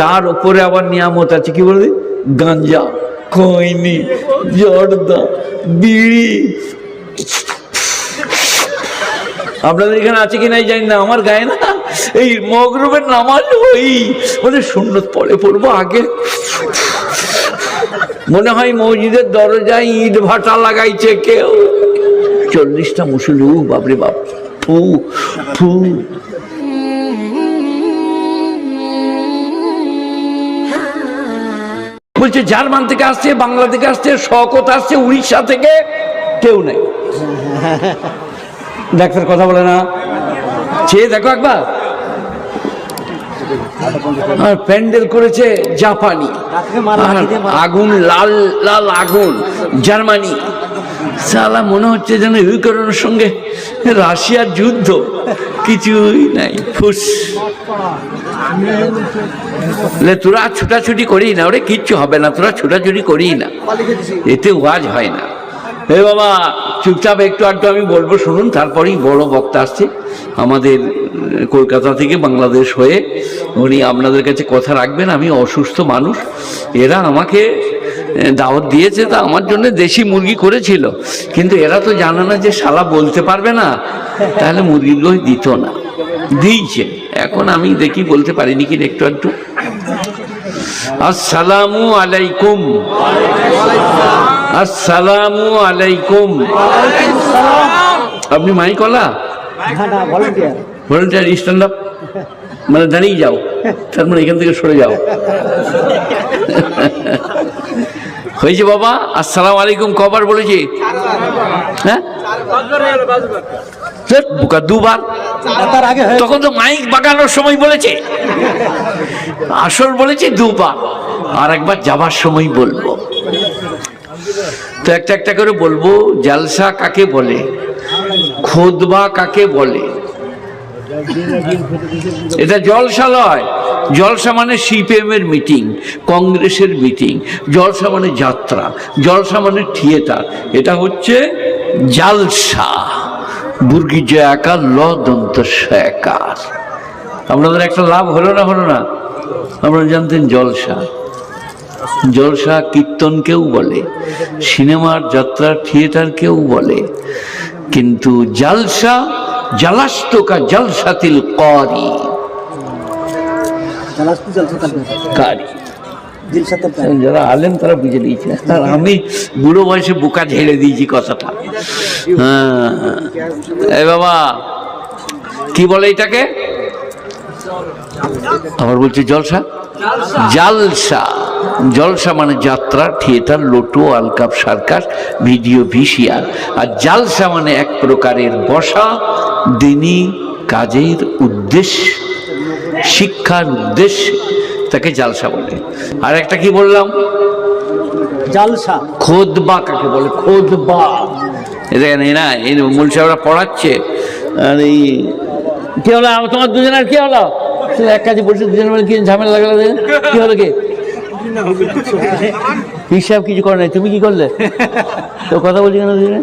তার উপরে আবার নিয়ামত আছে, কি বলবি গাঞ্জা, খৈনি, জর্দা, বিড়ি। আপনাদের এখানে আছে কি নাই জানি না, আমার গায়ে না, এই মগরবের নামাজ ওই মানে সুন্নত পরে পড়ব আগে। মনে হয় মসজিদের দরজায় ইট ভাটা লাগাইছে কেউ। চল্লিশটা মুসলু বাপরে বাপ। ফু ফু। বলছে জার্মান থেকে আসছে বাংলা থেকে আসছে শকত আসছে উড়িষ্যা থেকে কেউ নেই। ডাক্তার কথা বলে না। চেয়ে দেখো একবার। আর প্যান্ডেল করেছে জাপানি। আগুন লাল লাল আগুন জার্মানি। সালা মনে হচ্ছে যেন ইউক্রেনের সঙ্গে রাশিয়ার যুদ্ধ। কিছুই নাই। ফুস। তোরা ছুটাছুটি করি না, ওরে কিচ্ছু হবে না, তোরা ছুটাছুটি করি না। এতে ওয়াজ হয় না। হে বাবা, চুপচাপ একটু আধটু আমি বলব, শুনুন, তারপরেই বড় বক্তা আসছে আমাদের কলকাতা থেকে বাংলাদেশ হয়ে। উনি আপনাদের কাছে কথা রাখবেন, আমি অসুস্থ মানুষ। এরা আমাকে দাওয়াত দিয়েছে, তা আমার জন্য দেশি মুরগি করেছিল। কিন্তু এরা তো জানে না যে শালা বলতে পারবে না, তাহলে মুরগিগুলো দিত না, দিয়েছে। এখন আমি দেখি বলতে পারিনি কি একটু একটু আসসালামু আলাইকুম। আসসালামু আলাইকুম। আপনি মাইকলা ভলেন্টিয়ার স্ট্যান্ড আপ মানে দাঁড়িয়ে যাও তার মানে এখান থেকে সরে যাও। হয়েছে বাবা আসসালামু আলাইকুম কবার বলেছি? হ্যাঁ? দুবার। তখন তো মাইক বাগানোর সময় বলেছে। আসল বলেছি দুবার আর একবার যাবার সময় বলব। তো একটা একটা করে বলব, জালসা কাকে বলে? খোদবা কাকে বলে? এটা জলসা নয় জলসা মানে মিটিং, কংগ্রেসের মিটিং। জলসা মানে যাত্রা, জলসা মানে থিয়েটার। এটা হচ্ছে জালসা। বুর্গি জয়াকার ল দন্ত শয়াকার আপনাদের একটা লাভ হলো না হলো না? আপনারা জানতেন জলসা। জলসা কীর্তনকেও বলে সিনেমার যাত্রা থিয়েটার কেউ বলে। কিন্তু জালসা জালাস্তকা জলসাতিল করি? কারি। যারা আলেন তারা বুঝে নিয়েছে। আর আমি বুড়ো বয়সে বোকা ঝেড়ে দিয়েছি কথাটা। হ্যাঁ। এ বাবা, কি বলে এটাকে? আবার বলছে, জলসা? জালসা। জলসা মানে যাত্রা, থিয়েটার, লোটো, আলকাপ, সার্কাস, ভিডিও, ভিসিআর। আর জালসা মানে এক প্রকারের বসা, দিনই কাজের উদ্দেশ্য, শিক্ষার উদ্দেশ্যে। তাকে জালসা বলে। আর একটা কি বললাম? জালসা। খোদবা কাকে বলে? খোদবা। দেখেন এই না এই মূল সাহেবরা পড়াচ্ছে আর এই কি হলো? তোমার দুজনের কি হলো? এক কাজে বসে দুজনের মধ্যে কি ঝামেলা লাগল? কি হলো কি? হিসাব কিছু করে নাই তুমি কি করলে? তো কথা বলছি কেন দুজনে?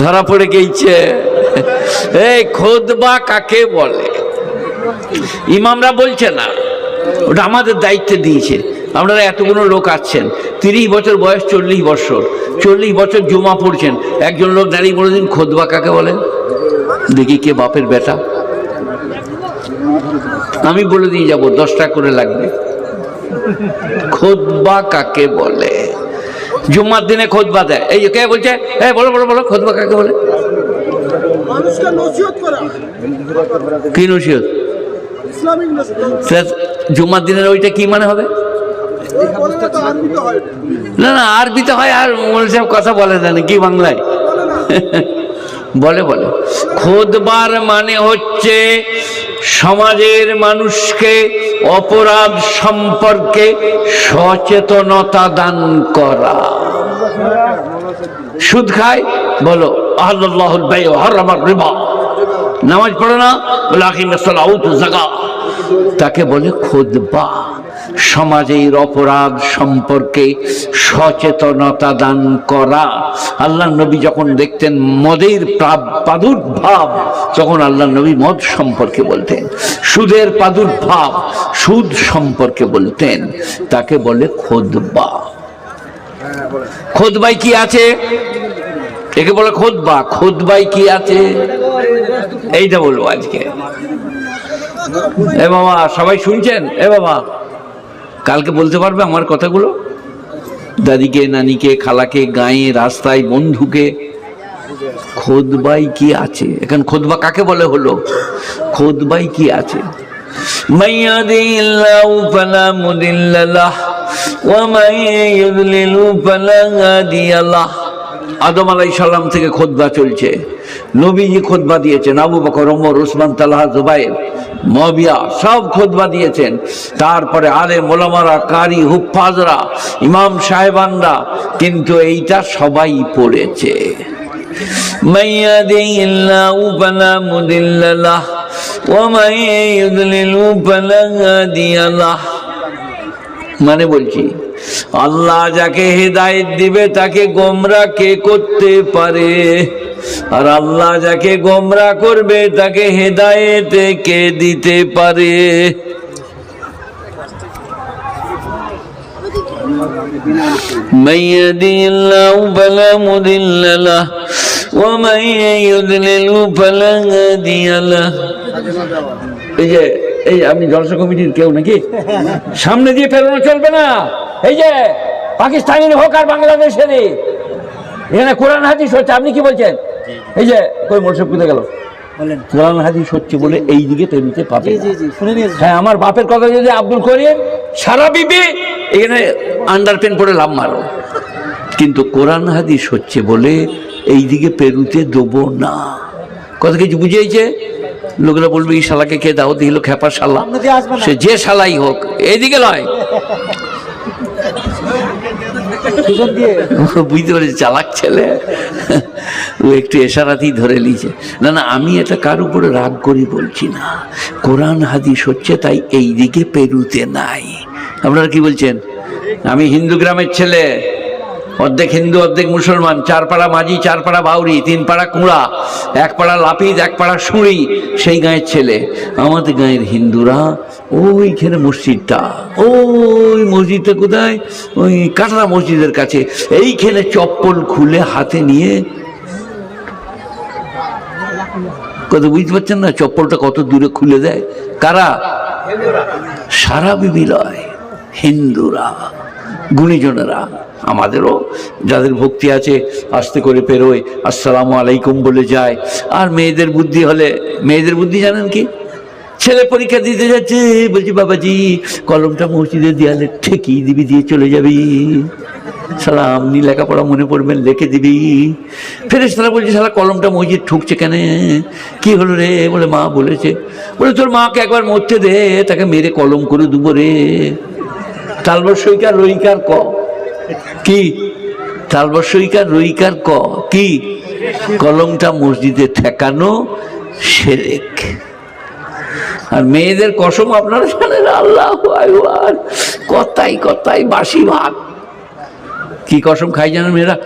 ধরা পড়ে গেছে। এই খোদবা কাকে বলে? ইমামরা বলছে না, ওটা আমাদের দায়িত্বে দিয়েছে। আপনারা এতগুলো লোক আছেন, তিরিশ বছর বয়স, চল্লিশ বছর। চল্লিশ বছর জমা পড়ছেন, একজন লোক দাঁড়িয়ে বলে দিন খোদবা কাকে বলে? দেখি কে বাপের বেটা। আমি বলে দিয়ে যাব, দশটা করে লাগবে। খোদবা কাকে বলে? জুম্মার দিনে খোদবা দেয় এই যে কে বলছে? হ্যাঁ বলো বলো বলো খোদবা কাকে বলে? কি নসিহত? জুম্মার দিনের ওইটা কি মানে হবে? না। না আরবিতে হয় আর মোল সাহেব কথা বলে না কি বাংলায়? বলে বলে। খোদবার মানে হচ্ছে সমাজের মানুষকে অপরাধ সম্পর্কে সচেতনতা দান করা। সুদ খায়, বলো নামাজ পড়ে না তাকে বলে খোদবা সমাজের অপরাধ সম্পর্কে সচেতনতা দান করা। আল্লাহ নবী যখন দেখতেন মদের প্রা- প্রাদুর্ভাব তখন আল্লাহ নবী মদ সম্পর্কে বলতেন, সুদের প্রাদুর্ভাব সুদ সম্পর্কে বলতেন। তাকে বলে খোদবা খোদবাই কি আছে? একে বলে খোদবা। খোদবাই কি আছে? এইটা বলব আজকে। এ বাবা, সবাই শুনছেন? এ বাবা, কালকে বলতে পারবে আমার কথাগুলো? দাদিকে, নানিকে, খালাকে, গায়ে, রাস্তায়, বন্ধুকে। খোদবাই কি আছে? এখন খোদবা কাকে বলে হলো? খোদবাই কি আছে? মাইয়াদিল্লাহ ফালা মুদিল্লাহ ومن يضلل فلا هادي له আদম আলাই সাল্লাম থেকে খোদবা চলছে নবীজি খোদবা দিয়েছেন আবু বকর ওমর উসমান তালহা জুবাইর মবিয়া সব খোদবা দিয়েছেন তারপরে আলে মোলামারা কারি হুফাজরা ইমাম সাহেবানরা কিন্তু এইটা সবাই পড়েছে من يهده الله فلا مضل له ومن يضلل فلا هادي له মানে বলছি আল্লাহ যাকে হেদায়েত দিবে তাকে গোমরা কে করতে পারে আর আল্লাহ যাকে গোমরা করবে তাকে হেদায়েত কে দিতে পারে من يهده الله فلا مضل له ومن يضلل فلا هادي له এই আপনি জলসা কমিটির কেউ নাকি? সামনে দিয়ে ফেরানো চলবে না। এই যে পাকিস্তানি হোক আর বাংলাদেশেরই এখানে কোরআন হাদিস হচ্ছে আপনি কি বলছেন? এই যে কই মোটরসাহেব কোথায় গেল? কোরআন হাদিস হচ্ছে বলে এই দিকে পেরিতে পাবে হ্যাঁ আমার বাপের কথা যদি আব্দুল করিম সারা বিবি এখানে আন্ডার পেন পরে লাভ মারো। কিন্তু কোরআন হাদিস হচ্ছে বলে এই দিকে পেরুতে দেবো না। কথা কিছু বুঝিয়েছে লোকেরা বলবে এই শালাকে কে দাও দিল খেপা শালা। সে যে শালাই হোক এইদিকে নয় বুঝতে পেরেছি চালাক ছেলে। ও একটু এশারাতেই ধরে নিয়েছে। না না আমি এটা কার উপরে রাগ করি বলছি না। কোরআন হাদিস হচ্ছে তাই এই দিকে পেরুতে নাই। আপনারা কি বলছেন? আমি হিন্দু গ্রামের ছেলে। অর্ধেক হিন্দু, অর্ধেক মুসলমান, চার পাড়া মাঝি, চার পাড়া বাউরি, তিন পাড়া কুড়া, এক পাড়া লাপিদ, এক পাড়া সুঁড়ি, সেই গাঁয়ের ছেলে। আমাদের গাঁয়ের হিন্দুরা ওইখানে মসজিদটা, ওই মসজিদটা কোথায়? ওই কাটরা মসজিদের কাছে। এইখানে চপ্পল খুলে হাতে নিয়ে কত বুঝতে পারছেন না? চপ্পলটা কত দূরে খুলে দেয়? কারা? সারা বিবিলয় হিন্দুরা, গুণীজনেরা। আমাদেরও যাদের ভক্তি আছে, আস্তে করে পেরোয়, আসসালামু আলাইকুম বলে যায়। আর মেয়েদের বুদ্ধি হলে, মেয়েদের বুদ্ধি জানেন কি? ছেলে পরীক্ষা দিতে যাচ্ছে, বলছি, বাবাজি, কলমটা মসজিদের দেয়ালে ঠেকিয়ে দিবি, দিয়ে চলে যাবি। সালা আপনি লেখাপড়া মনে পড়বেন লিখে দিবি। ফেরেস তারা বলছে সালা কলমটা মসজিদ ঠুকছে কেন? কি হলো রে? বলে, মা বলেছে, বলে, তোর মাকে একবার মরতে দে, তাকে মেরে কলম করে দেবো রে। তালবর সইকার, রইকার ক কি? তালবসইকার, রইকার, ক? কি? কলমটা মসজিদে ঠেকানো সেরেক। আর মেয়েদের কসম আপনারা জানেন, আল্লাহ কথাই কথাই বাসি ভাত কি কসম খাই জানেন মেয়েরা?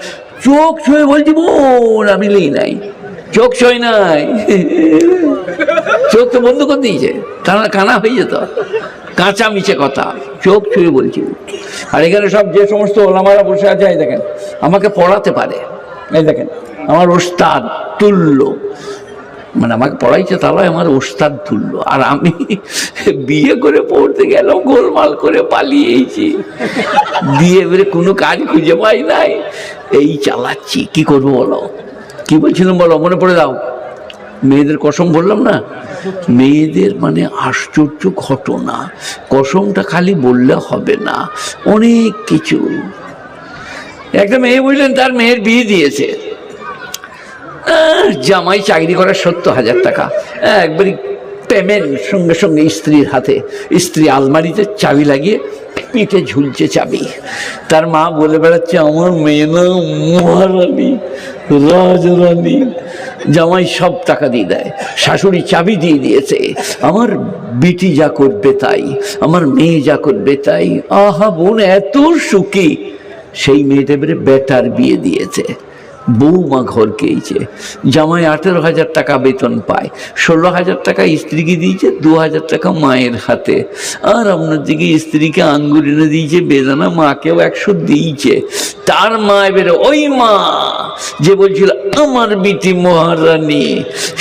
চোখ ছুঁয়ে বলছি, বোন, আমি নেই নাই। চোখ ছয় নাই। চোখ তো বন্ধ করে দিয়েছে। কানা কানা হয়ে যেত। কাঁচা মিছে কথা। চোখ ছুঁয়ে বলছি। আর এখানে সব যে সমস্ত ওলামারা বসে আছে, এই দেখেন, আমাকে পড়াতে পারে। এই দেখেন, আমার ওস্তাদ তুল্য। মানে আমাকে পড়াইছে তাহলে আমার ওস্তাদ তুল্য। আর আমি বিয়ে করে পড়তে গেলাম, গোলমাল করে পালিয়েছি। দিয়ে এবারে কোনো কাজ খুঁজে পাই নাই। এই চালাচ্ছি, কি করব বলো? কি বলছিলাম বলো, মনে পড়ে দাও। মেয়েদের কসম বললাম না? মেয়েদের মানে আশ্চর্য ঘটনা। কসমটা খালি বললে হবে না। অনেক কিছু। একটা মেয়ে বুঝলেন, তার মেয়ের বিয়ে দিয়েছে। জামাই চাকরি করার সত্তর হাজার টাকা। একবারই পেমেন্ট সঙ্গে সঙ্গে স্ত্রীর হাতে, স্ত্রী আলমারিতে চাবি লাগিয়ে পিঠে ঝুলছে চাবি। তার মা বলে বেড়াচ্ছে, আমার মেয়ে না মহারানী রাজরানী জামাই সব টাকা দিয়ে দেয়, শাশুড়ি চাবি দিয়ে দিয়েছে। আমার বিটি যা করবে তাই, আমার মেয়ে যা করবে তাই, আহা বোন, এত সুখী। সেই মেয়েটা বেটার বিয়ে দিয়েছে। বৌমা ঘর খেয়েছে জামাই আঠেরো হাজার টাকা বেতন পায়, ষোলো হাজার টাকা স্ত্রীকে দিয়েছে, দু হাজার টাকা মায়ের হাতে। আর আপনার দিকে স্ত্রীকে আঙ্গুর এনে দিয়েছে, বেদানা মাকেও একশো দিয়েছে। তার মা এবারে ওই মা যে বলছিল, আমার বিটি মহারানী।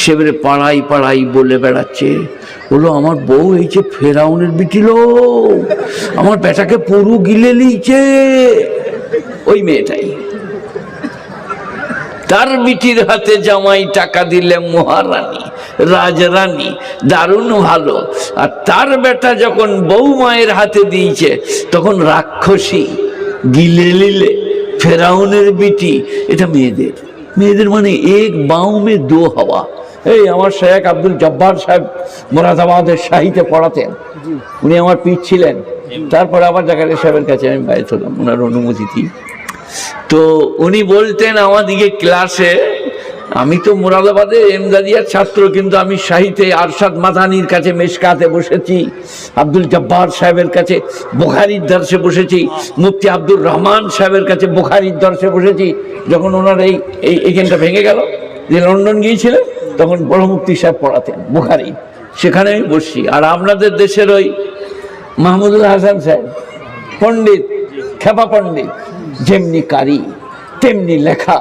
সে এবারে পাড়াই পাড়াই বলে বেড়াচ্ছে, বলো, আমার বউ এই যে ফেরাউনের বিটিল আমার বেটাকে পুরু গিলে লিছে ওই মেয়েটাই। তার বিটির হাতে জামাই টাকা দিলে মহারানী রাজরানী দারুণ ভালো। আর তার বেটা যখন বউ মায়ের হাতে দিয়েছে তখন রাক্ষসী গিলে লিলে ফেরাউনের বিটি এটা মেয়েদের। মেয়েদের মানে এক বাউ মে দো হওয়া। এই আমার শেখ আব্দুল জব্বার সাহেব মোরাদাবাদের শাহিতে পড়াতেন। উনি আমার পিঠ ছিলেন। তারপরে আবার জাকারিয়া সাহেবের কাছে আমি বাইরে হলাম ওনার অনুমতি দিই। তো উনি বলতেন আমাদিকে ক্লাসে, আমি তো মুরাদাবাদে এমদাদিয়ার ছাত্র, কিন্তু আমি শাহিতে আরশাদ মাদানির কাছে মেশকাতে বসেছি, আব্দুল জব্বার সাহেবের কাছে বোখারির দর্শে বসেছি, মুফতি আব্দুর রহমান সাহেবের কাছে বোখারির দর্শে বসেছি। যখন ওনার এই এই এখানটা ভেঙে গেল, যে লন্ডন গিয়েছিলেন, তখন বড় মুফতি সাহেব পড়াতেন বোখারি। সেখানে আমি বসছি। আর আপনাদের দেশের ওই মাহমুদুল হাসান সাহেব, পণ্ডিত, খেপা পণ্ডিত। যেমনি কারি, তেমনি লেখা,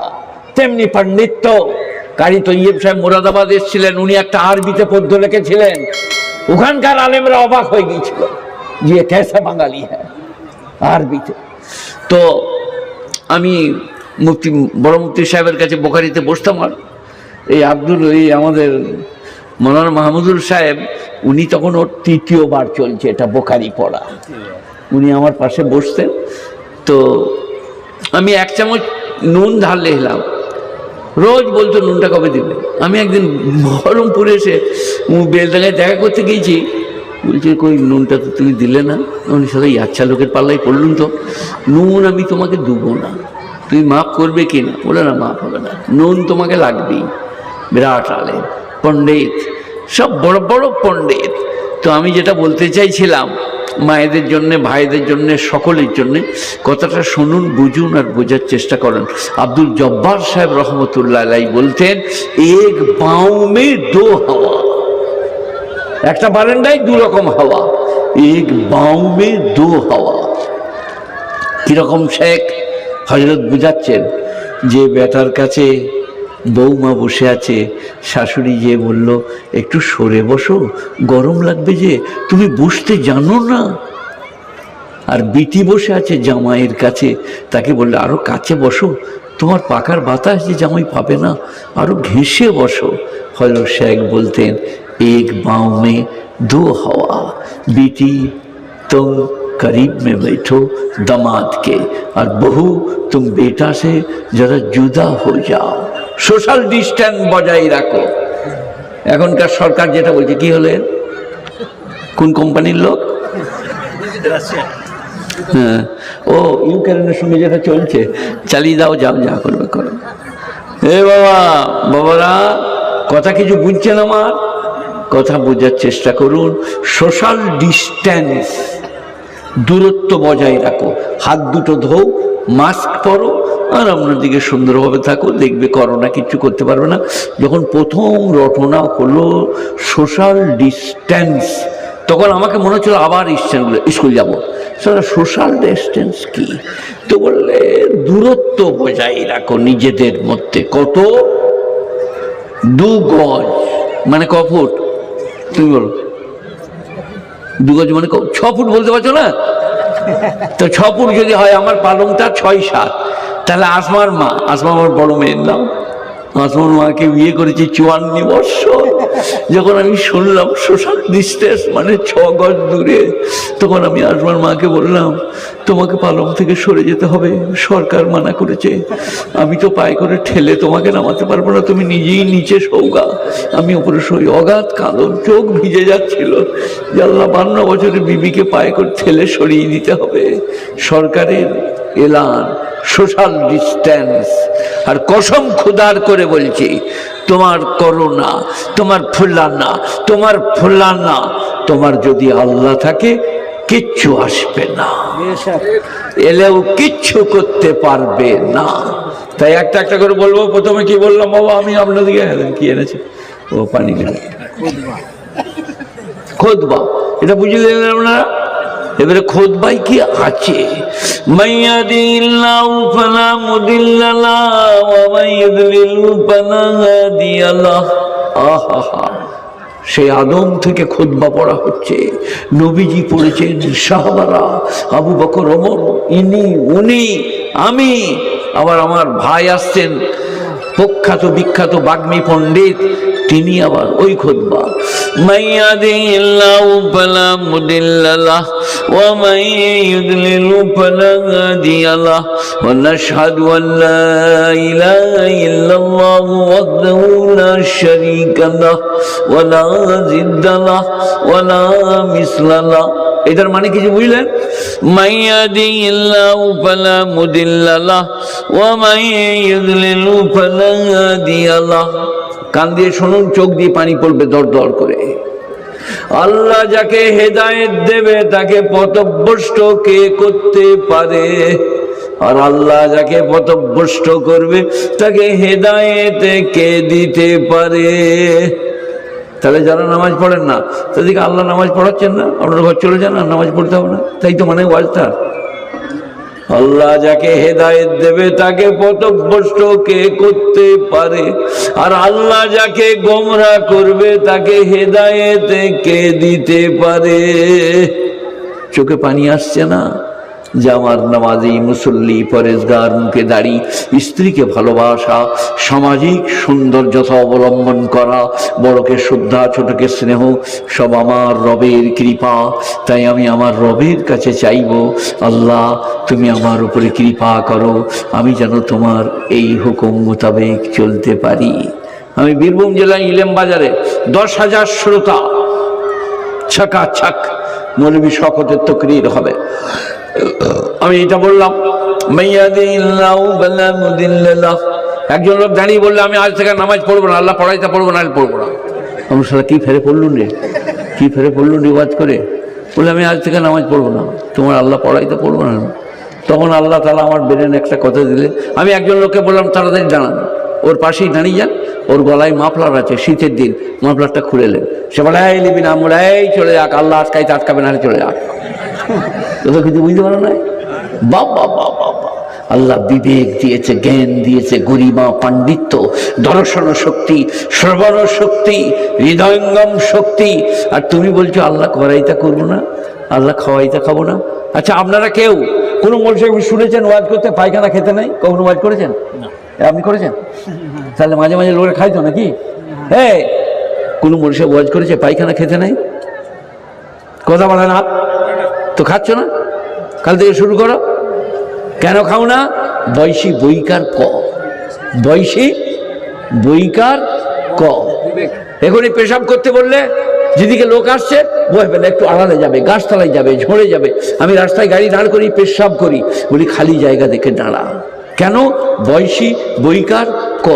তেমনি পাণ্ডিত্য কারি তো তৈয়ব সাহেব মুরাদাবাদ এসেছিলেন, উনি একটা আরবিতে পদ্য লিখেছিলেন। ওখানকার আলেমরা অবাক হয়ে গিয়েছিল যে কেসা বাঙালি হ্যাঁ আরবিতে। তো আমি মুফতি, বড় মুফতি সাহেবের কাছে বোখারিতে বসতাম আর। এই আব্দুল, এই আমাদের মনোয়ার মাহমুদুল সাহেব, উনি তখন ওর তৃতীয়বার চলছে এটা বোখারি পড়া। উনি আমার পাশে বসতেন। তো আমি এক চামচ নুন ঢাললে এলাম। রোজ বলতো নুনটা কবে দিবে? আমি একদিন বহরমপুরে এসে উম বেলডাঙ্গায় দেখা করতে গিয়েছি। বলছে, কই, নুনটা তো তুমি দিলে না? উনি সবাই আচ্ছা লোকের পাল্লাই পড়লুন তো। নুন আমি তোমাকে দেবো না। তুমি মাফ করবে কি না? বলে, না, মাফ হবে না। নুন তোমাকে লাগবেই। বিরাট আলে পণ্ডিত, সব বড় বড় পণ্ডিত। তো আমি যেটা বলতে চাইছিলাম মায়েদের জন্য, ভাইদের জন্য, সকলের জন্য। কথাটা শুনুন, বুঝুন আর বোঝার চেষ্টা করেন। আব্দুল জব্বার সাহেব রহমতুল্লাহ আলাই বলতেন, এক বাউ মে দো হাওয়া, একটা বারান্দায় দু রকম হাওয়া। এক বাউ মে দো হাওয়া। কীরকম শেখ? হজরত বুঝাচ্ছেন যে, বেটার কাছে বৌমা বসে আছে শাশুড়ি যে বলল একটু সরে বসো গরম লাগবে যে তুমি বসতে জানো না আর বিটি বসে আছে জামাইয়ের কাছে তাকে বললে আরো কাছে বসো তোমার পাকার বাতাস যে জামাই পাবে না আরো ঘেঁষে বসো হজরত শেখ বলতেন এক বাঁও মে দো हवा बेटी तुम करीब में बैठो दामाद के और बहू तुम बेटा से जरा जुदा हो जाओ সোশ্যাল ডিস্টেন্স বজায় রাখো। এখনকার সরকার যেটা বলছে, কি হলেন কোন কোম্পানির লোক? হ্যাঁ। ও, ইউক্রেনের সঙ্গে যেটা চলছে, চালিয়ে দাও, যাও, যা করবে, করো। এ বাবা, বাবারা, কথা কিছু বুঝছেন আমার? কথা বোঝার চেষ্টা করুন। সোশ্যাল ডিস্ট্যান্স, দূরত্ব বজায় রাখো। হাত দুটো ধো মাস্ক পরো। আর আপনার দিকে সুন্দরভাবে থাকো দেখবে করোনা কিচ্ছু করতে পারবে না। যখন প্রথম রটনা হলো সোশ্যাল ডিস্ট্যান্স তখন আমাকে মনে হচ্ছিল আবার স্ট্যান্ড স্কুল যাব। সেটা সোশ্যাল ডিস্টেন্স কি? তো বললে, দূরত্ব বজায় রাখো নিজেদের মধ্যে। কত? দু গজ। মানে ক ফুট? তুমি বলো। দু গজ মানে ছ ফুট বলতে পারছ না? তো ছ ফুট যদি হয়, আমার পালংটা ছয় সাত। তাহলে আসমার মা আসমা আমার বড় মেয়ের নাম। আসমার মাকে বিয়ে করেছি চুয়ান্ন বৎসর যখন আমি শুনলাম সোশ্যাল ডিস্টেন্স মানে ছ গজ দূরে, তখন আমি আসমার মাকে বললাম, তোমাকে পালং থেকে সরে যেতে হবে, সরকার মানা করেছে। আমি তো পায়ে করে ঠেলে তোমাকে নামাতে পারব না, তুমি নিজেই নিচে সৌগা আমি উপরে সই অগাধ কাঁদন, চোখ ভিজে যাচ্ছিল। আল্লাহ, বান্ন বছরের বিবিকে পায়ে করে ঠেলে সরিয়ে দিতে হবে। সরকারের এলান সোশ্যাল ডিস্ট্যান্স। আর কসম খুদার করে বলছি তোমার করোনা তোমার ফুলানা তোমার ফুলানা তোমার যদি আল্লাহ থাকে কিচ্ছু আসবে না। এলেও কিচ্ছু করতে পারবে না। তাই একটা একটা করে বলব প্রথমে কি বললাম বাবা আমি আপনাদেরকে কি এনেছে? ও পানি খোদবা। এটা বুঝলেন আপনারা? এবারে খোদবাই কি আছে? মাইয়াদিল্লাহু আহা সেই আদম থেকে খুতবা পড়া হচ্ছে। নবীজি পড়েছেন সাহাবারা আবু বকর, ওমর, ইনি, উনি, আমি। আবার আমার ভাই আসছেন প্রখ্যাত বিখ্যাত বাগ্মী পণ্ডিত, তিনি আবার ওই খুতবা। মাইয়াদিল্লাহু ফালা মুদিল্লালাহ ওয়া মাইয়ুদলিলু ফালা হাদিয়ালাহ ওয়া এটার মানে কিছু বুঝলেন? কান দিয়ে শুনুন, চোখ দিয়ে পানি পড়বে দর দর করে। আল্লাহ যাকে হেদায়েত দেবে, তাকে পথভ্রষ্ট কে করতে পারে? আর আল্লাহ যাকে পথভ্রষ্ট করবে, তাকে হেদায়েত কে দিতে পারে? তাহলে যারা নামাজ পড়েন না, তাদেরকে আল্লাহ নামাজ পড়াচ্ছেন না? আপনার ঘর চলে যান আর নামাজ পড়তে হবে না? তাই তো মানে ওয়াজটা। আল্লাহ যাকে হেদায়েত দেবে, তাকে পথভ্রষ্ট কে করতে পারে। আর আল্লাহ যাকে গোমরা করবে, তাকে হেদায়েত কে দিতে পারে। চোখে পানি আসছে না? যে আমার নামাজি, মুসল্লি, পরেজগার মুখে দাঁড়ি, স্ত্রীকে ভালোবাসা, সামাজিক সৌন্দর্যতা অবলম্বন করা, বড়কে শ্রদ্ধা, ছোটকে স্নেহ, সব আমার রবের কৃপা। তাই আমি আমার রবের কাছে চাইব, আল্লাহ তুমি আমার উপরে কৃপা করো, আমি যেন তোমার এই হুকুম মোতাবেক চলতে পারি। আমি বীরভূম জেলায় ইলেম বাজারে দশ হাজার শ্রোতা ছাকা ছাক মৌলবী শকতের তকরির হবে। আমি এটা বললাম। একজন লোক দাঁড়িয়ে বললে, আমি আজ থেকে নামাজ পড়ব না, আল্লাহ পড়াইতে পড়ব না পড়ব না। আমি সারা কি ফেরে পড়লুন রে? কি ফেরে পড়লুন রিওয়াজ করে? বলে আমি আজ থেকে নামাজ পড়ব না, তোমার আল্লাহ পড়াইতে পড়ব না। তখন আল্লাহ তালা আমার বেরেন একটা কথা দিলে, আমি একজন লোককে বললাম, তাড়াতাড়ি দাঁড়ান, ওর পাশেই দাঁড়িয়ে যান, ওর গলায় মাফলার আছে, শীতের দিন, মাফলারটা খুলে নেন সে বলে, এই নিবি না আমরা এই চলে যাক, আল্লাহ আটকাইতে আটকাবে না চলে যাক। তোমরা কিছু বুঝতে পারো না বাবা বাবা আল্লাহ বিবেক দিয়েছে জ্ঞান দিয়েছে গরিমা পাণ্ডিত্য দর্শন শক্তি শ্রবণ শক্তি হৃদয়ঙ্গম শক্তি। আর তুমি বলছো আল্লাহ করাইতা করব না আল্লাহ খাওয়াইতা খাব না। আচ্ছা আপনারা কেউ? কোনো মনুষ্য শুনেছেন ওয়াজ করতে পায়খানা খেতে নাই? কখনো ওয়াজ করেছেন? আপনি করেছেন? তাহলে মাঝে মাঝে লোকে খাইতো নাকি? হ্যাঁ কোনো মনুষ্য ওয়াজ করেছে পায়খানা খেতে নাই? কথা বলে না তো খাচ্ছ না? কাল থেকে শুরু করো। কেন খাও না? বয়সী বইকার ক। বয়সী বইকার ক। এখনই পেশাব করতে বললে যেদিকে লোক আসছে বসবে না, একটু আড়ালে যাবে, গাছতলায় যাবে, ঝরে যাবে। আমি রাস্তায় গাড়ি দাঁড় করি পেশাব করি। বলি খালি জায়গা দেখে দাঁড়া। কেন? বয়সী বইকার ক।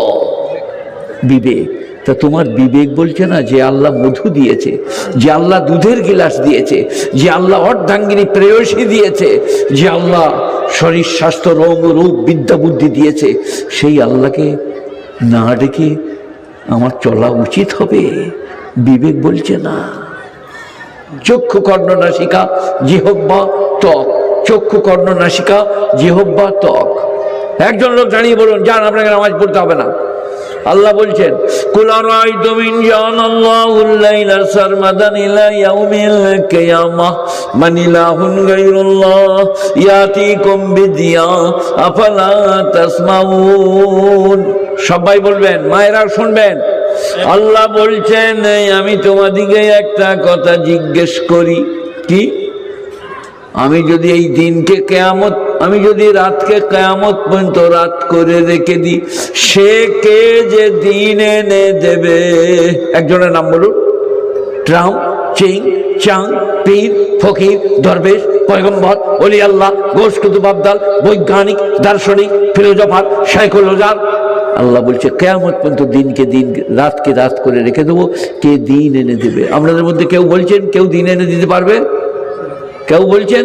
বিবেক। তা তোমার বিবেক বলছে না যে আল্লাহ মধু দিয়েছে, যে আল্লাহ দুধের গিলাস দিয়েছে, যে আল্লাহ অর্ধাঙ্গিনী প্রেয়সী দিয়েছে, যে আল্লাহ শরীর, স্বাস্থ্য, রোগ, রূপ, বিদ্যা, বুদ্ধি দিয়েছে, সেই আল্লাহকে না ডেকে আমার চলা উচিত হবে? বিবেক বলছে না। চক্ষু কর্ণ নাসিকা জিহব্বা ত্বক। চক্ষু কর্ণ নাসিকা জিহব্বা ত্বক। একজন লোক দাঁড়িয়ে বলুন, যান, আপনাকে নামাজ পড়তে হবে না। আল্লাহ বলছেন, কুল আরাইতুম ইন জাআলাল্লাহুল লাইলা সারমাদান ইলা ইয়াউমিল কিয়ামাহ মান ইলাহুন গায়রুল্লাহ? ইয়াতিকুম বিদিয়া, আফালা তাসমাউন? সবাই বলবেন, মায়েরা শুনবেন। আল্লাহ বলছেন, আমি তোমাদিকে একটা কথা জিজ্ঞেস করি। কি? আমি যদি এই দিনকে কেয়ামত আমি যদি রাতকে কেয়ামত পর্যন্ত রাত করে রেখে দিই, সে কে যে দিন এনে দেবে? একজনের নাম বলুন। ট্রাম, চিং, চাং, পীর, ফকির, দরবেশ, পয়গম্বর অলি আল্লাহ গোস কুতুব আবদাল, বৈজ্ঞানিক, দার্শনিক, ফিলোজফার সাইকোলজার আল্লাহ বলছে, কেয়ামত পর্যন্ত দিনকে দিন, রাতকে রাত করে রেখে দেবো, কে দিন এনে দেবে? আপনাদের মধ্যে কেউ বলছেন, কেউ দিন এনে দিতে পারবে? কেউ বলছেন?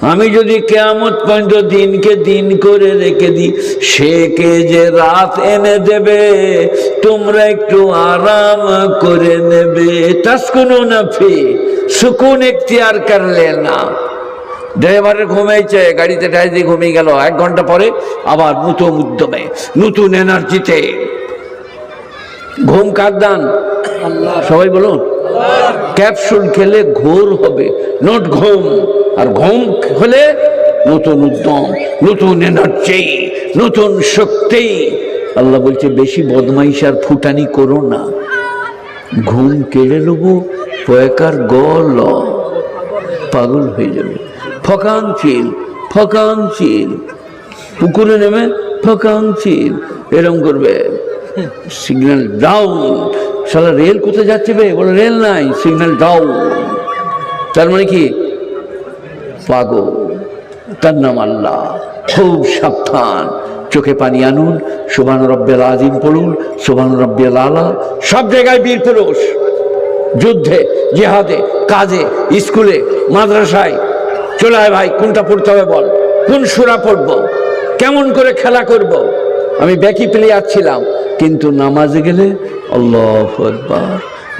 আমি যদি কেয়ামত পর্যন্ত দিনকে দিন করে রেখে দিই সে কে যে রাত এনে দেবে তোমরা একটু আরাম করে নেবে। তাসকুনো না ফি সুকুন এখতিয়ার করলে না ড্রাইভারের ঘুমিয়েছে গাড়িতে টাই দিয়ে ঘুমিয়ে গেল। এক ঘণ্টা পরে আবার নতুন উদ্যমে নতুন এনার্জিতে। ঘুম কার দান? সবাই বলুন। ক্যাপসুল খেলে ঘোর হবে নোট ঘুম। আর ঘুম হলে নতুন উদ্যম, নতুন এনার্জি, নতুন শক্তি। আল্লাহ বলছে, বেশি বদমাইশ আর ফুটানি করো না। ঘুম কেড়ে নেব, পয়কার গল। পাগল হয়ে যাবে। ফকান চিল ফকান চিল। পুকুরে নেমে ফকান চিল। এরম করবে। Signal down. সালা রেল কোথায় যাচ্ছে বে? বলে, রেল নাই, সিগন্যাল ডাউন। তার মানে কি? পাগল তার খুব সাবধান। চোখে পানি আনুন সোবান রব্বেল আজিম পড়ুন সোবান রব্বেল আলা। সব জায়গায় বীর পুরুষ। যুদ্ধে, জেহাদে, কাজে, স্কুলে, মাদ্রাসায়। চলে আয় ভাই, কোনটা পড়তে হবে বল? কোন সুরা পড়ব? কেমন করে খেলা করব? আমি ব্যাকি প্লেয়ার ছিলাম, কিন্তু নামাজে গেলে আল্লাহ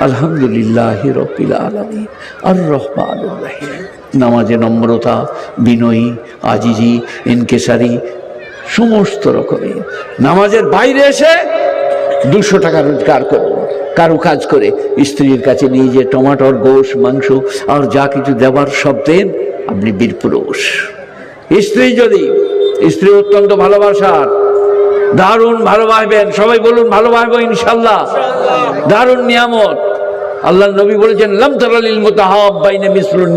আলহামদুলিল্লাহ রবিল আলমী আর রহমান রাহিম। নামাজে নম্রতা, বিনয়ী, আজিজি ইনকেসারি সমস্ত রকমের নামাজের বাইরে এসে দুশো টাকা রোজগার করব, কারও কাজ করে, স্ত্রীর কাছে নিয়ে যে টমাটোর, গোশ, মাংস, আর যা কিছু দেওয়ার সব দেন, আপনি বীর পুরুষ। স্ত্রী যদি, স্ত্রী অত্যন্ত ভালোবাসার, দারুণ ভালোবাসবেন, সবাই বলুন ভালোবাসবো ইনশাল্লাহ। দারুণ নিয়ামত। আল্লাহ নবী বলেছেন, লাম তারালিল মুতাহাব বাইনে মিসলুন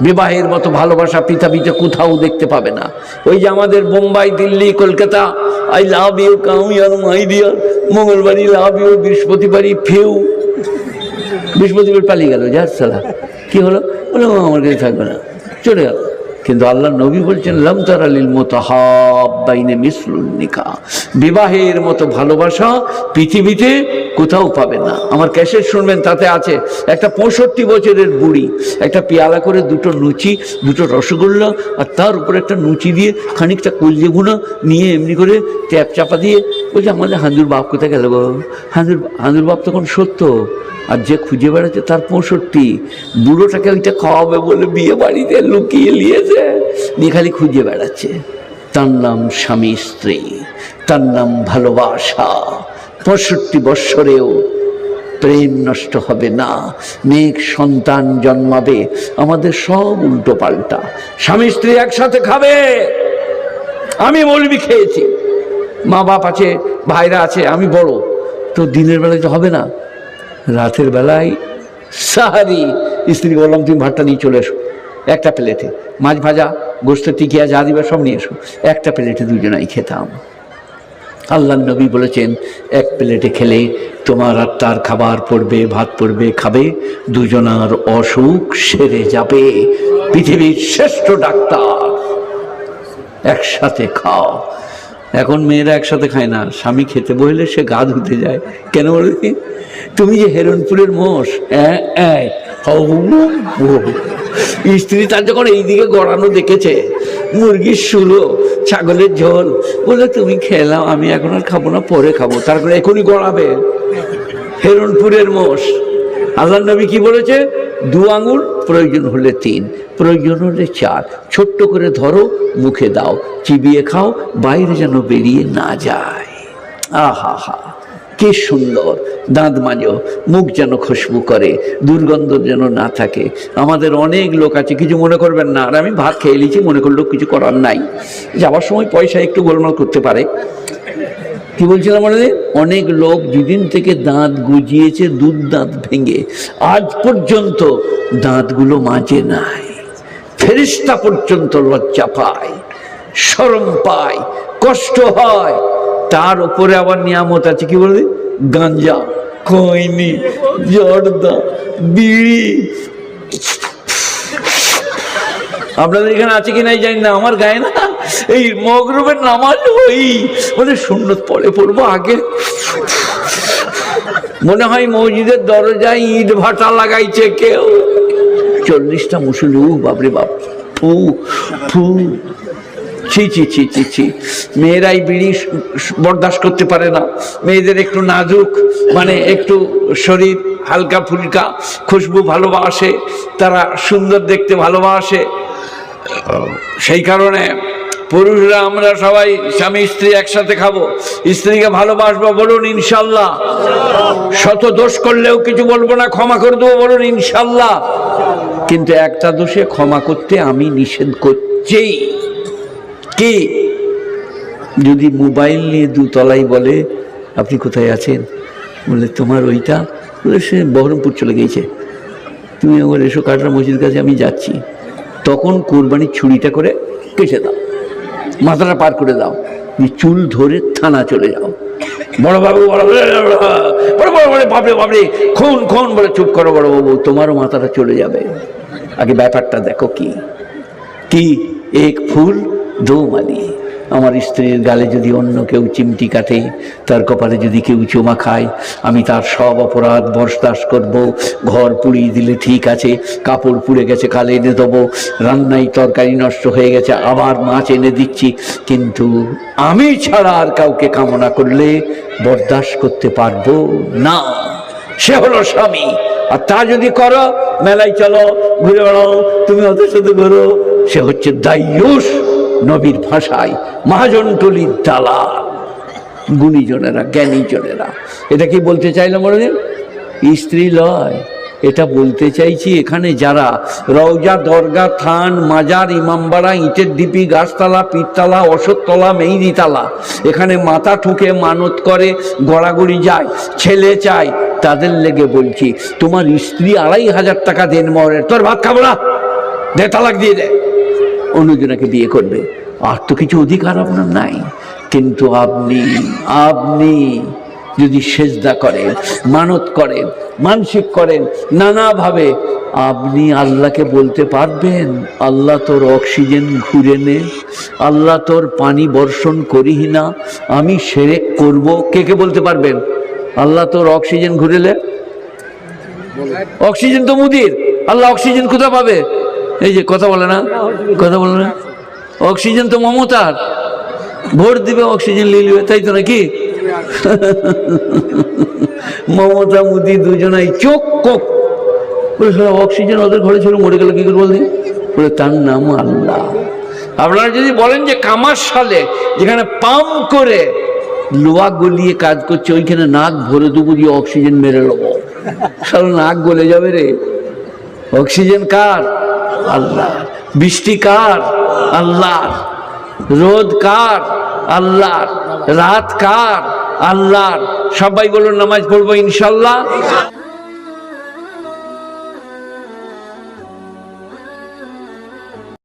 বিবাহের মতো ভালোবাসা পৃথিবীতে কোথাও দেখতে পাবে না। ওই যে আমাদের Bombay, Delhi, Kolkata, I love you cow year my dear মঙ্গলবারই লাভ ইউ বৃহস্পতিবারই ফেউ বৃহস্পতিবার পালিয়ে গেল যার সালা কী হলো? বলে আমার কাছে থাকবে না। চলে গেল। কিন্তু আল্লাহ নবী বলছেন লমতার লম তারালিল মোতাহাবাইনে মিসলুন নিকা। বিবাহের মতো ভালোবাসা পৃথিবীতে কোথাও পাবে না। আমার ক্যাসেট শুনবেন, তাতে আছে একটা পঁয়ষট্টি বছরের বুড়ি, একটা পেয়ালা করে দুটো লুচি দুটো রসগোল্লা আর তার উপরে একটা লুচি দিয়ে খানিকটা কলজে গুঁড়ো নিয়ে এমনি করে ট্যাপ চাপা দিয়ে বলছে আমাদের হাঁদুর বাপ কোথায় গেল হাঁদুর হাঁদুর বাপ তখন সত্য। আর যে খুঁজে বেড়াচ্ছে তার পঁয়ষট্টি। বুড়োটাকে ওইটা খাওয়াবে বলে বিয়ে বাড়িতে লুকিয়ে নিয়েছে। নিয়ে খালি খুঁজে বেড়াচ্ছে। তার নাম স্বামী স্ত্রী, তার নাম ভালোবাসা। পঁয়ষট্টি বৎসরেও প্রেম নষ্ট হবে না। মেঘ সন্তান জন্মাবে। আমাদের সব উল্টো পাল্টা স্বামী স্ত্রী একসাথে খাবে। আমি মৌলবি খেয়েছি। মা বাপ আছে, ভাইরা আছে, আমি বড়। তো দিনের বেলায় তো হবে না। রাতের বেলায় সাহারি। স্ত্রী বললাম, তুমি ভাতটা নিয়ে চলে এসো। একটা প্লেটে। মাছ ভাজা, গোস্ত, টিকিয়া, যা দিবে সব নিয়ে এসো। একটা প্লেটে দুজনাই খেতাম। আল্লাহ নবী বলেছেন, এক প্লেটে খেলে তোমার আর তার খাবার পড়বে, ভাত পড়বে, খাবে, দুজনার অসুখ সেরে যাবে। পৃথিবীর শ্রেষ্ঠ ডাক্তার একসাথে খাও। এখন মেয়েরা একসাথে খায় না। স্বামী খেতে বসলে সে গা ধুতে যায়। কেন বলবি তুমি যে হেরনপুরের মোষ হ্যাঁ। স্ত্রী তার যখন এইদিকে গড়ানো দেখেছে, মুরগির শুলো, ছাগলের ঝোল, বলে, তুমি খেলাম আমি এখন আর খাব না, পরে খাব। তারপরে এখনই গড়াবে। হেরনপুরের মোষ। আল্লাহ নবী কি বলেছে? দু আঙুল, প্রয়োজন হলে তিন, প্রয়োজন হলে চার। ছোট্ট করে ধরো, মুখে দাও, চিবিয়ে খাও, বাইরে যেন বেরিয়ে না যায়। আহা, হা। কে সুন্দর। দাঁত মাজো মুখ যেন খুশবু করে, দুর্গন্ধ যেন না থাকে। আমাদের অনেক লোক আছে, কিছু মনে করবেন না। আর আমি ভাত খেয়ে নিয়েছি, মনে করলেও কিছু করার নাই। যাওয়ার সময় পয়সা একটু গোলমাল করতে পারে। কি বলছিলাম মানে অনেক লোক যেদিন থেকে দাঁত গুজিয়েছে, দুধ দাঁত ভেঙে, আজ পর্যন্ত দাঁতগুলো মাজে নাই। ফেরিস্তা পর্যন্ত লজ্জা পায়, শরম পায়, কষ্ট হয়। তার উপরে আবার নিয়ামত আছে, কি বলে? গাঞ্জা কইনি জর্দা, বিড়ি। আপনাদের এখানে আছে কি নাই জানি না, আমার গায়ে না এই মগরবের নামাজ ওই। মানে শূন্য পরে পড়ব আগে। মনে হয় মসজিদের দরজায় ইট ভাটা লাগাইছে কেউ। চল্লিশটা মুসলু বাপরে বাপ, ফু ফু। ছি ছি ছি ছি ছি। মেয়েরাই বিড়ি বরদাস্ত করতে পারে না। মেয়েদের একটু নাজুক মানে একটু শরীর হালকা ফুলকা, খুশবু ভালোবাসে, তারা সুন্দর দেখতে ভালোবাসে। সেই কারণে পুরুষরা আমরা সবাই স্বামী, স্ত্রী একসাথে খাব। স্ত্রীকে ভালোবাসবো বলুন ইনশাল্লাহ। শত দোষ করলেও কিছু বলব না, ক্ষমা করে দেবো বলুন ইনশাল্লাহ। কিন্তু একটা দোষে ক্ষমা করতে আমি নিষেধ করছি। কি? যদি মোবাইল নিয়ে দুতলাই বলে, আপনি কোথায় আছেন? বলে, তোমার ওইটা? বলে, সে বহরমপুর চলে গিয়েছে। তুমি আমার এসো কাটরা মসজিদ কাছে, আমি যাচ্ছি। তখন কোরবানির ছুরিটা করে কেটে দাও। মাথাটা পার করে দাও। চুল ধরে থানা চলে যাও। বড় বাবু, বড় বড় বড় বাবরে বাবরে খুন খুন বলে চুপ করো বড় বাবু, তোমারও মাথাটা চলে যাবে। আগে ব্যাপারটা দেখো কি? কি? এক ফুল দো মালি আমার স্ত্রীর গালে যদি অন্য কেউ চিমটি কাটে, তার কপালে যদি কেউ চুমা খায়, আমি তার সব অপরাধ বরদাস্ত করব, ঘর পুড়িয়ে দিলে ঠিক আছে, কাপড় পুড়ে গেছে, কালে এনে দেবো, রান্নায় তরকারি নষ্ট হয়ে গেছে, আবার মাছ এনে দিচ্ছি, কিন্তু আমি ছাড়া আর কাউকে কামনা করলে বরদাস্ত করতে পারব না। সে হলো স্বামী। আর তা যদি করো, মেলায় চলো, ঘুরে বেড়াও, তুমি ওদের সাথে ঘুরো, সে হচ্ছে দায়ুষ। নবীর ভাষায় মহাজনটলির দালা গুণীজনেরা, জ্ঞানীজনেরা। এটা কি বলতে চাইলাম বলে স্ত্রী লয়, এটা বলতে চাইছি এখানে যারা রওজা, দরগা, থান, মাজার, ইমামবাড়া, ইটের ডিপি, গাছতলা, পিরতলা অশোকতলা মেইদিতলা এখানে মাথা ঠুকে মানত করে, গড়াগড়ি যায়, ছেলে চায়। তাদের লেগে বলছি, তোমার স্ত্রী আড়াই হাজার টাকা দেন মরের তোর ভাত খাব না? দে তালাক দিয়ে দে। অন্যজনাকে বিয়ে করবে। আর তো কিছু অধিকার আপনার নাই। কিন্তু আপনি আপনি যদি সেজদা করেন, মানত করেন, মানসিক করেন, নানাভাবে, আপনি আল্লাহকে বলতে পারবেন, আল্লাহ তোর অক্সিজেন ঘুরে নে, আল্লাহ তোর পানি বর্ষণ করিস না, আমি সেরেক করব। কে কে বলতে পারবেন? আল্লাহ তোর অক্সিজেন ঘুরেলে অক্সিজেন তো মুদির। আল্লাহ অক্সিজেন কোথা পাবে? এই যে কথা বলে না? কথা বলে না? অক্সিজেন তো মমতার। ভোট দিবে, অক্সিজেন নিয়ে নিবে, তাই তো নাকি? মমতা, মুদি দুজনাই চোখ কোক। বলে অক্সিজেন ওদের ঘরে ছিল, মরে গেল, কি করে বলদি বলে, তার নাম আল্লাহ। আপনারা যদি বলেন যে কামার সালে যেখানে পাম্প করে লোয়া গলিয়ে কাজ করছে, ওইখানে নাক ভরে দেবো দিয়ে অক্সিজেন মেরে নেব। নাক গলে যাবে রে। অক্সিজেন কার? আল্লাহ। বৃষ্টি কার? আল্লাহ। রোদ কার? আল্লাহ। রাত কার? আল্লাহ। সবাই বলুন, নামাজ পড়ব ইনশাল্লাহ?